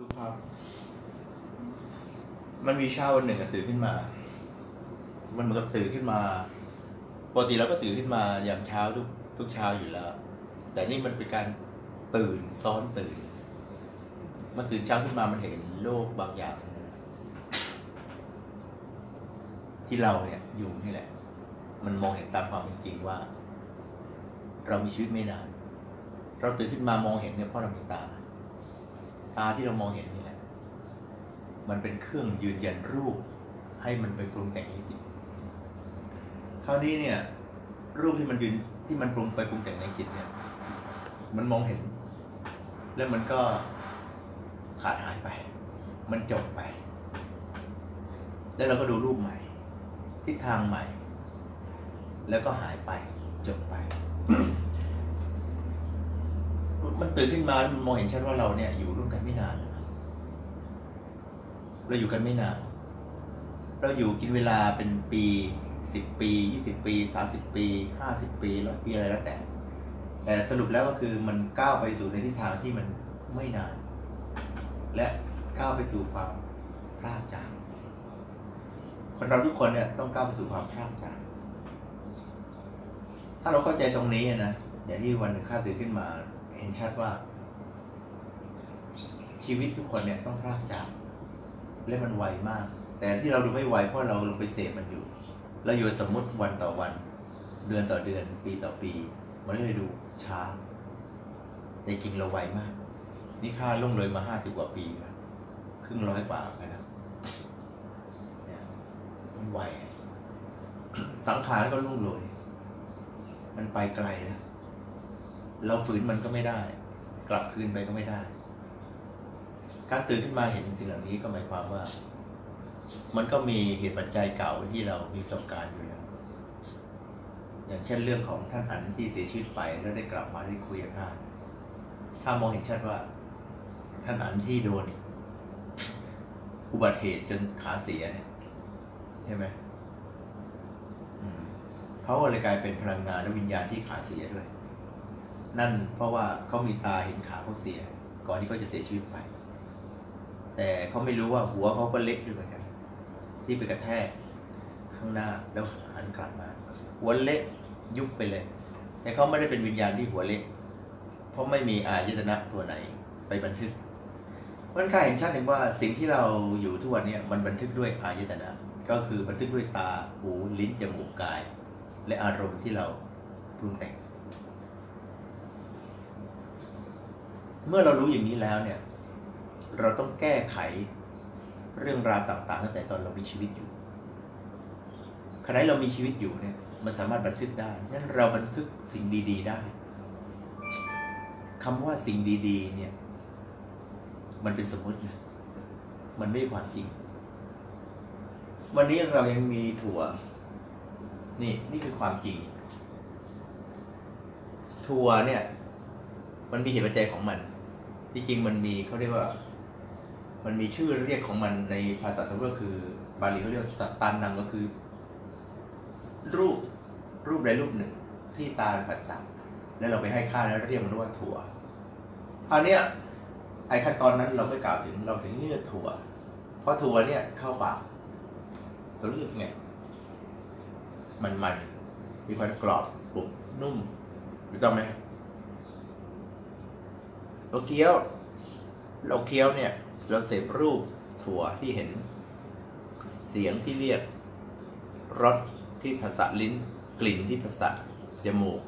ดูครับมันมีเช้าวันหนึ่งอะตื่นขึ้นมา มันเหมือนกับตื่นขึ้นมา ปกติเราก็ตื่นขึ้นมายามเช้าทุกทุกเช้าอยู่แล้ว แต่นี่มันเป็นการตื่นซ้อนตื่น มันตื่นเช้าขึ้นมามันเห็นโลกบางอย่าง ที่เราเนี่ยอยู่นี่แหละ มันมองเห็นตามความเป็นจริงว่า เรามีชีวิตไม่นาน เราตื่นขึ้นมามองเห็นเนี่ยเพราะเรามีตา ตาที่เรามองเห็นนี่แหละ มันเป็นเครื่องยืนยันรูป ให้มันไปปรุงแต่งในจิตคราวนี้เนี่ย รูปที่มันยืนที่มันปรุงไปปรุงแต่งในจิตเนี่ย มันมองเห็น แล้วมันก็ขาดหายไป มันจบไป แล้วเราก็ดูรูปใหม่ ทิศทางใหม่ แล้วก็หายไปจบไป มันตื่นขึ้นมา มันมองเห็นชัดว่าเราเนี่ยอยู่ร่วมกันไม่นาน เราอยู่กันไม่นาน เราอยู่กินเวลาเป็นปีสิบปียี่สิบปีสามสิบปีห้าสิบปีร้อยปีอะไรแล้วแต่ แต่สรุปแล้วก็คือมันก้าวไปสู่ในทิศทางที่มันไม่นาน และก้าวไปสู่ความพลาดจากคนเราทุกคนเนี่ยต้องก้าวไปสู่ความพลาดจากถ้าเราเข้าใจตรงนี้นะอย่างที่วันหนึ่งข้าตื่นขึ้นมา เห็นชัดว่า ชีวิตทุกคนเนี่ยต้องพลาดจากและมันไวมาก แต่ที่เราดูไม่ไวเพราะเราลงไปเสพมันอยู่ เราอยู่สมมติวันต่อวัน เดือนต่อเดือน ปีต่อปี มันเลยดูช้า แต่จริงเราไวมาก นี่ค่าล่วงเลยมาห้าสิบกว่าปีแล้วครึ่งร้อยกว่าไปแล้วเนี่ยมันไวสังขารก็ล่วงเลย มันไปไกลแล้ว เราฝืนมันก็ไม่ได้ กลับคืนไปก็ไม่ได้ การตื่นขึ้นมาเห็นสิ่งเหล่านี้ก็หมายความว่า มันก็มีเหตุปัจจัยเก่าที่เรามีประสบการณ์อยู่แล้วอย่างเช่นเรื่องของท่านอันที่เสียชีวิตไปแล้วได้กลับมาได้คุยกับท่านถ้ามองเห็นชัดว่า ท่านอันที่โดน อุบัติเหตุจนขาเสียเนี่ยใช่ไหมเขาเลยกลายเป็นพลังงานและวิญญาณที่ขาเสียด้วย นั่นเพราะว่าเขามีตาเห็นขาเขาเสีย ก่อนที่เขาจะเสียชีวิตไป แต่เขาไม่รู้ว่าหัวเขาก็เล็กด้วยเหมือนกัน ที่ไปกระแทกข้างหน้าแล้วหันกลับมา หัวเล็กยุบไปเลย แต่เขาไม่ได้เป็นวิญญาณที่หัวเล็ก เพราะไม่มีอายตนะตัวไหนไปบันทึกมันกลายเห็นชัดถึงว่าสิ่งที่เราอยู่ทุกวันนี้มันบันทึกด้วยอายตนะ ก็คือบันทึกด้วยตาหูลิ้นจมูกกาย และอารมณ์ที่เราปรุงแต่ง เมื่อเรารู้อย่างนี้แล้วเนี่ย เราต้องแก้ไขเรื่องราวต่างๆตั้งแต่ตอนเรามีชีวิตอยู่ขณะที่เรามีชีวิตอยู่เนี่ย มันสามารถบันทึกได้นั้นเราบันทึกสิ่งดี ๆ ได้คำว่าสิ่งดี ๆ เนี่ย มันเป็นสมมตินะมันไม่ใช่ความจริง วันนี้เรายังมีถั่ว นี่นี่คือความจริง ถั่วเนี่ย มันมีเหตุปัจจัยของมัน ที่จริงมันมีเขาเรียกว่า มันมีชื่อเรียกของมันในภาษาสันสกฤตก็คือบาลีเขาเรียกสัตตานังก็คือ รูปรูปใดรูปหนึ่ง ที่ตาผัสสะแล้วเราไปให้ค่าแล้วเรียกมันว่าถั่วคราวเนี้ยไอ้ขั้นตอนนั้นเราไม่กล่าวถึงเราถึงเนื้อถั่ว เพราะถั่วเนี่ยเข้าปากเรารู้สึกไงมันมันมีความกรอบกรุบนุ่มถูกต้องไหม เราเคี้ยว เราเคี้ยวเนี่ย เราเสพรูปถั่วที่เห็น เสียงที่เรียกรสที่ภาษาลิ้น กลิ่นที่ภาษาจมูก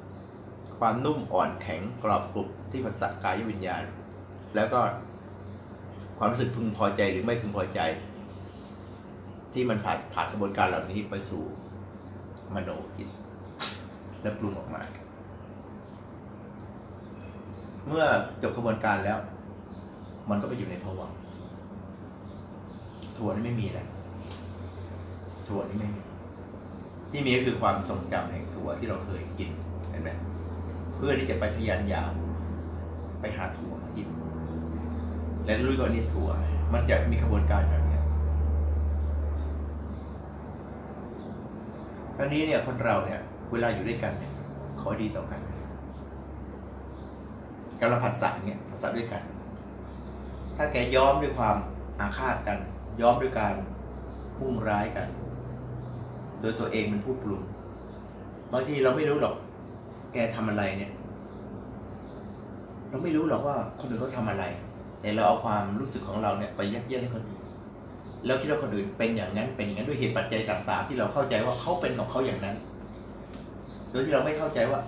ความนุ่มอ่อนแข็งกรอบกรุบที่ภาษากายวิญญาณ แล้วก็ความรู้สึกพึงพอใจหรือไม่พึงพอใจ ที่มันผ่านผ่านกระบวนการเหล่านี้ไปสู่มโนจิตและปรุงออกมา เมื่อจบกระบวนการแล้ว มันก็ไปอยู่ในภวังถั่วนี่ไม่มีแล้วถั่วนี่ไม่มีที่มีก็คือความทรงจำแห่งถั่วที่เราเคยกินเห็นไหมเพื่อที่จะไปพยานยาว ไปหาถั่วมากิน และรู้ก่อนนี่ถั่ว มันจะมีกระบวนการแบบเนี้ยคราวนี้เนี่ยคนเราเนี่ย เวลาอยู่ด้วยกันเนี่ยขอดีต่อกัน การเราผัดสารเนี่ยผัดสารด้วยกัน ถ้าแกย้อมด้วยความอาฆาตกัน ย้อมด้วยการพุ่งร้ายกัน โดยตัวเองเป็นผู้ปรุงบางทีเราไม่รู้หรอก แกทำอะไรเนี่ย เราไม่รู้หรอกว่าคนอื่นเขาทำอะไร แต่เราเอาความรู้สึกของเราเนี่ยไปยัดเยียดให้คนอื่นแล้วคิดว่าคนอื่นเป็นอย่างนั้นเป็นอย่างนั้นด้วยเหตุปัจจัยต่างๆ ที่เราเข้าใจว่าเขาเป็นของเขาอย่างนั้น โดยที่เราไม่เข้าใจว่า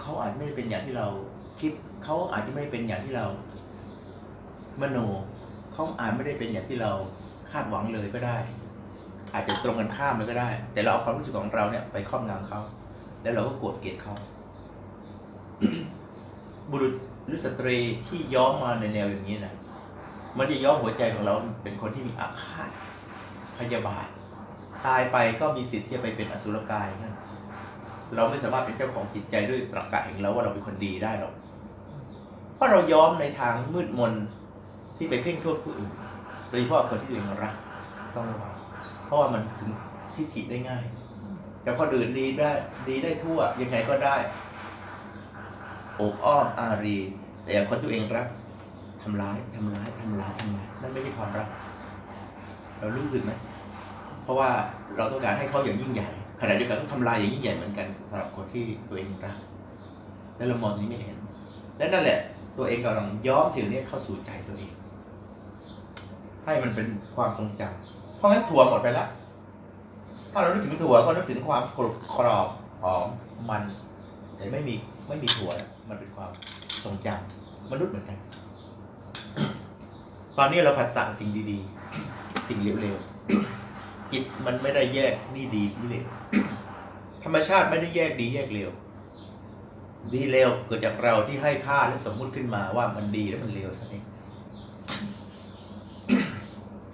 เขาอาจไม่ได้เป็นอย่างที่เราคิด เขาอาจจะไม่ได้เป็นอย่างที่เรา มโนเขาอาจไม่ได้เป็นอย่างที่เราคาดหวังเลยก็ได้ อาจจะตรงกันข้ามเลยก็ได้ แต่เราเอาความรู้สึกของเราเนี่ยไปครอบงำเขาแล้วเราก็โกรธเกลียดเขาบุรุษหรือสตรีที่ย้อมมาในแนวอย่างนี้นะมันจะย้อมหัวใจของเราเป็นคนที่มีอาฆาตพยาบาท ตายไปก็มีสิทธิ์ที่จะไปเป็นอสุรกายนั่นเราไม่สามารถเป็นเจ้าของจิตใจด้วยตรรกะแห่งเราว่าเราเป็นคนดีได้หรอก ราะเราย้อมในทางมืดมนที่ไปเพ่งโทษผู้อื่นโดยเฉพาะคนที่ตัวเองรักต้องระวังเพราะว่ามันถึงทิฏฐิได้ง่ายแต่คนอื่นดีได้ดีได้ทั่วยังไงก็ได้โอบอ้อมอารี แต่อย่างคนตัวเองรักทำร้ายทำร้ายทำร้ายทำร้ายนั่นไม่ใช่ความรัก เรารู้สึกไหมเพราะว่าเราต้องการให้เขาอย่างยิ่งใหญ่ขณะเดียวกันต้องทำลายอย่างยิ่งใหญ่เหมือนกันสำหรับคนที่ตัวเองรักและเรามองนี้ไม่เห็นและนั่นแหละ ตัวเองกำลังย้อมสิ่งนี้เข้าสู่ใจตัวเอง ให้มันเป็นความทรงจำเพราะงั้นถั่วหมดไปแล้วถ้าเรานึกถึงถั่วก็นึกถึงความกรุบกรอบหอมมัน แต่ไม่มีไม่มีถั่วมันเป็นความทรงจำมนุษย์เหมือนกัน ตอนนี้เราผัดสั่งสิ่งดีๆ สิ่งเร็วๆจิตมันไม่ได้แยกนี่ดีนี่เลวธรรมชาติไม่ได้แยกดีแยกเลว ดีเลวเกิดจากเราที่ให้ค่าและสมมุติขึ้นมาว่ามันดีและมันเลวเท่านั้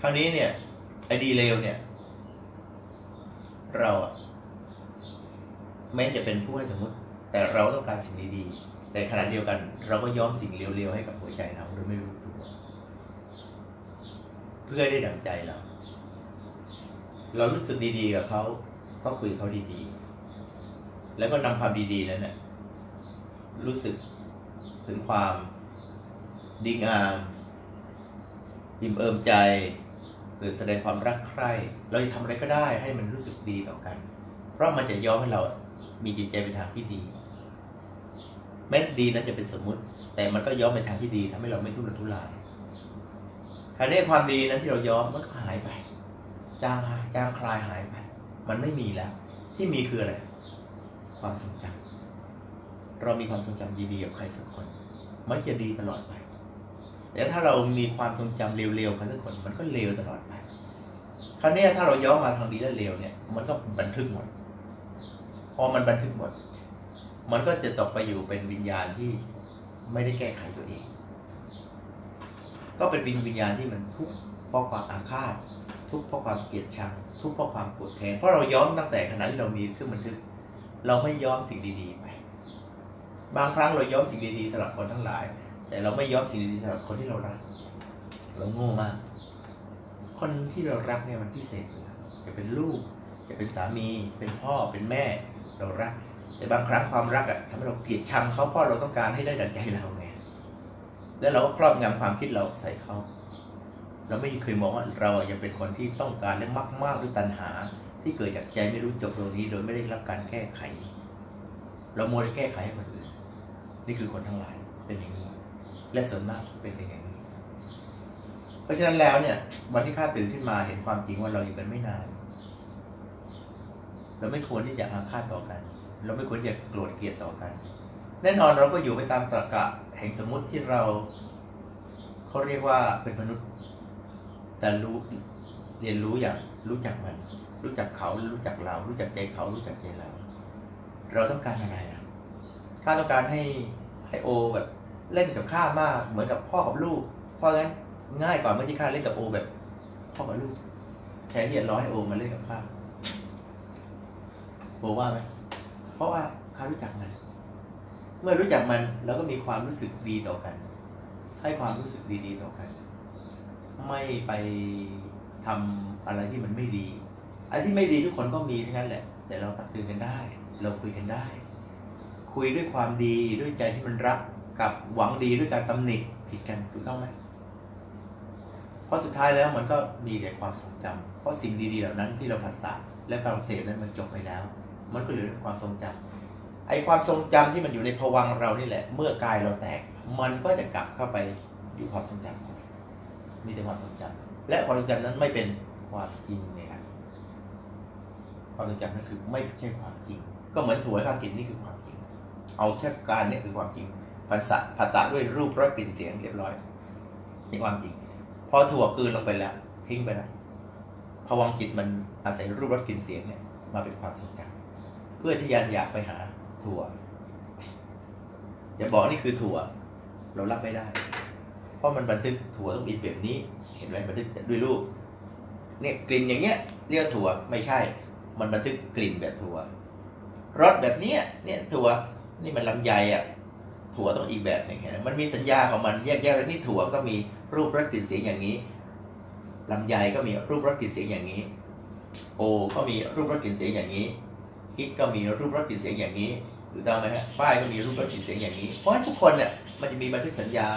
คราวนี้เนี่ยไอ้ดีเลวเนี่ย เราอะแม้จะเป็นผู้ให้สมมติ แต่เราต้องการสิ่งดีๆ แต่ขณะเดียวกัน เราก็ย้อมสิ่งเลวๆให้กับหัวใจเราโดยไม่รู้ตัว เพื่อได้ดั่งใจเรา เรารู้สึกดีๆกับเขาก็คุยเขาดีๆ แล้วก็นำความดีๆนั้นน่ะ รู้สึกถึงความดีงามอิ่มเอิมใจ หรือแสดงความรักใคร่เราจะทำอะไรก็ได้ให้มันรู้สึกดีต่อกัน เพราะมันจะย้อมให้เรามีจิตใจไปทางที่ดีแม้ดีนั้นจะเป็นสมมุติ แต่มันก็ย้อมไปทางที่ดีทำให้เราไม่ทุรนทุรายคราวนี้ความดีนั้นที่เราย้อมมันก็หายไป จางหายจางคลายหายไป มันไม่มีแล้ว ที่มีคืออะไร ความทรงจำ เรามีความทรงจำดีๆกับใครสักคน มันจะดีตลอดไปแต่ถ้าเรามีความทรงจำเร็วๆกับสักคน มันก็เลวตลอดไปคราวนี้ถ้าเราย้อนมาทางดีและเลวเนี่ย มันก็บันทึกหมด พอมันบันทึกหมด มันก็จะตกไปอยู่เป็นวิญญาณที่ไม่ได้แก้ไขตัวเอง ก็เป็นวิญญาณที่มันทุกข์เพราะความอาฆาต ทุกข์เพราะความเกลียดชัง ทุกข์เพราะความโกรธแค้น เพราะเราย้อมตั้งแต่ขณะที่เรามีเครื่องบันทึก เราไม่ย้อมสิ่งดีๆไป บางครั้งเราย้อมสิ่งดีๆสำหรับคนทั้งหลาย แต่เราไม่ย้อมสิ่งดีๆสำหรับคนที่เรารัก เราโง่มาก คนที่เรารักเนี่ยมันพิเศษจะเป็นลูก จะเป็นสามี เป็นพ่อเป็นแม่เรารัก แต่บางครั้งความรักอะทำให้เราเกลียดชังเขาเพราะเราต้องการให้ได้ดังใจเราไงแล้วเราก็ครอบงำความคิดเราใส่เขาเราไม่เคยมองว่าเรายังเป็นคนที่ต้องการและมากมากๆด้วยตัณหา ที่เกิดจากใจไม่รู้จบตรงนี้ โดยไม่ได้รับการแก้ไข เราโมวแต่แก้ไขให้คนอื่น นี่คือคนทั้งหลายเป็นอย่างนี้ และส่วนมากเป็นอย่างนี้ เพราะฉะนั้นแล้วเนี่ย วันที่ข้าตื่นขึ้นมาเห็นความจริงว่าเราอยู่กันไม่นาน เราไม่ควรที่จะอาฆาตต่อกัน เราไม่ควรที่จะโกรธเกลียดต่อกัน แน่นอนเราก็อยู่ไปตามตรรกะแห่งสมมติที่เราเขาเรียกว่าเป็นมนุษย์ แต่รู้เรียนรู้อย่างรู้จักมัน รู้จักเขารู้จักเรา รู้จักใจเขารู้จักใจเรา เราต้องการอะไรอะข้าต้องการให้ ให้โอแบบเล่นกับข้ามากเหมือนกับพ่อกับลูก เพราะงั้นง่ายกว่าเมื่อที่ข้าเล่นกับโอแบบพ่อกับลูกแทนที่จะรอให้โอมาเล่นกับข้าโอว่าไหมเพราะว่าข้ารู้จักมัน เมื่อรู้จักมันเราก็มีความรู้สึกดีต่อกัน ให้ความรู้สึกดีๆต่อกัน ไม่ไปทำอะไรที่มันไม่ดีอะไรที่ไม่ดีทุกคนก็มีทั้งนั้นแหละ แต่เราตักเตือนกันได้ เราคุยกันได้ คุยด้วยความดีด้วยใจที่มันรักกับหวังดีด้วยการตำหนิผิดกันถูกต้องไหมเพราะสุดท้ายแล้วมันก็มีแต่ความทรงจำเพราะสิ่งดีๆเหล่านั้นที่เราผัสสะและการเสพนั้นมันจบไปแล้ว มันก็เหลือแต่ความทรงจำไอ้ความทรงจำที่มันอยู่ในภวังเรานี่แหละ เมื่อกายเราแตก มันก็จะกลับเข้าไปอยู่ความทรงจำมีแต่ความทรงจำและความทรงจำนั้นไม่เป็นความจริงเลยครับความทรงจำนั้นคือไม่ใช่ความจริง ก็เหมือนถั่วข้าวกินนี่คือความจริง เอาแค่การนี่คือความจริงภาษาภาษาด้วยรูปรสกลิ่นเสียงเรียบร้อยนี่ความจริง พอถั่วกลืนลงไปแล้วทิ้งไปแล้วพวังจิตมันอาศัยรูปรสกลิ่นเสียงเนี่ยมาเป็นความทรงจเพื่อที่ยันอยากไปหาถั่วอย่าบอกนี่คือถั่ว เรารับไม่ได้ เพราะมันบันทึกถั่วต้องอินแบบนี้ เห็นไหมบันทึกด้วยรูปเนี่ยกลิ่นอย่างเงี้ยเรียกว่าถั่วไม่ใช่ มันบันทึกกลิ่นแบบถั่วรสแบบเนี้ยเนี่ยถั่ว นี่มันลำไยอะถั่วต้องอีกแบบหนึ่งเห็นไหมมันมีสัญญาของมันแยกแยะแล้วนี่ถั่วก็มีรูปรสกลิ่นเสียงอย่างนี้ลำไยก็มีรูปรสกลิ่นเสียงอย่างนี้ โอ ก็มีรูปรสกลิ่นเสียงอย่างนี้กิ๊กก็มีรูปรสกลิ่นเสียงอย่างนี้ถูกต้องไหมฮะฝ้ายก็มีรูปรสกลิ่นเสียงอย่างนี้ เพราะฉะนั้นทุกคนเนี่ยมันจะมีบันทึกสัญญา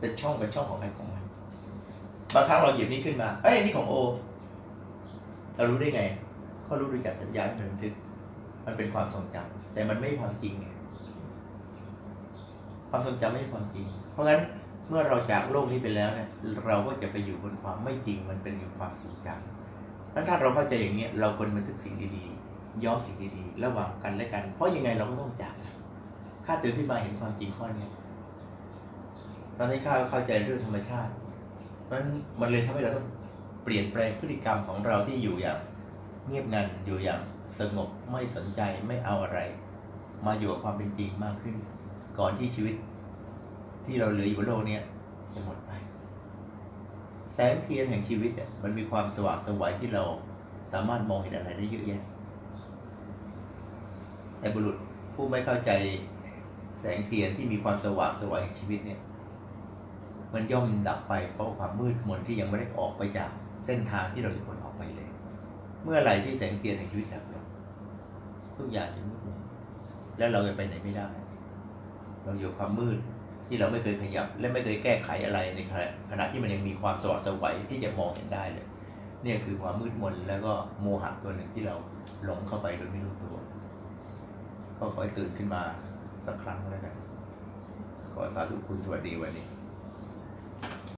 เป็นช่องเป็นช่องของใครของมันบางครั้งเราหยิบนี้ขึ้นมา เอ้ยนี่ของโอเรารู้ได้ไงเขารู้ด้วยจากสัญญาที่มันบันทึก มันเป็นความทรงจำ แต่มันไม่ความจริงไงความทรงจำไม่ใช่ความจริง เพราะงั้นเมื่อเราจากโลกนี้ไปแล้วเนี่ยเราก็จะไปอยู่บนความไม่จริงมันเป็นอยู่ความทรงจำนั้นถ้าเราเข้าใจอย่างนี้ยเราควรบันทึกสิ่งดีๆย้อมสิ่งดีๆ ระหว่างกันและกัน เพราะยังไงเราก็ต้องจากกันข้าตื่นขึ้นมาเห็นความจริงข้อนี้ตอนนี้ข้าเข้าใจเรื่องธรรมชาติเพราะฉะนั้นมันเลยทำให้เราต้องเปลี่ยนแปลงพฤติกรรมของเราที่อยู่อย่างเงียบงันอยู่อย่างสงบไม่สนใจไม่เอาอะไร มาอยู่กับความเป็นจริงมากขึ้น ก่อนที่ชีวิต ที่เราเหลืออยู่บนโลกเนี้ยจะหมดไป แสงเทียนแห่งชีวิตมันมีความสว่างสวัยที่เราสามารถมองเห็นอะไรได้เยอะแยะ แต่บุรุษผู้ไม่เข้าใจแสงเทียนที่มีความสว่างสวัยแห่งชีวิตเนี่ย มันย่อมดับไปเพราะความมืดมนที่ยังไม่ได้ออกไปจากเส้นทางที่เราควรออกไปเลย เมื่อไหร่ที่แสงเทียนแห่งชีวิตดับลงทุกอย่างจะมืดมน แล้วเราจะไปไหนไม่ได้ เราอยู่ความมืดที่เราไม่เคยขยับ และไม่เคยแก้ไขอะไรในขณะที่มันยังมีความสว่างสวัยที่จะมองเห็นได้เลยเนี่ยคือความมืดมนแล้วก็โมหะตัวหนึ่งที่เราหลงเข้าไปโดยไม่รู้ตัว ก็ขอให้ตื่นขึ้นมาสักครั้งแล้วกันขอสาธุคุณสวัสดีวันนี้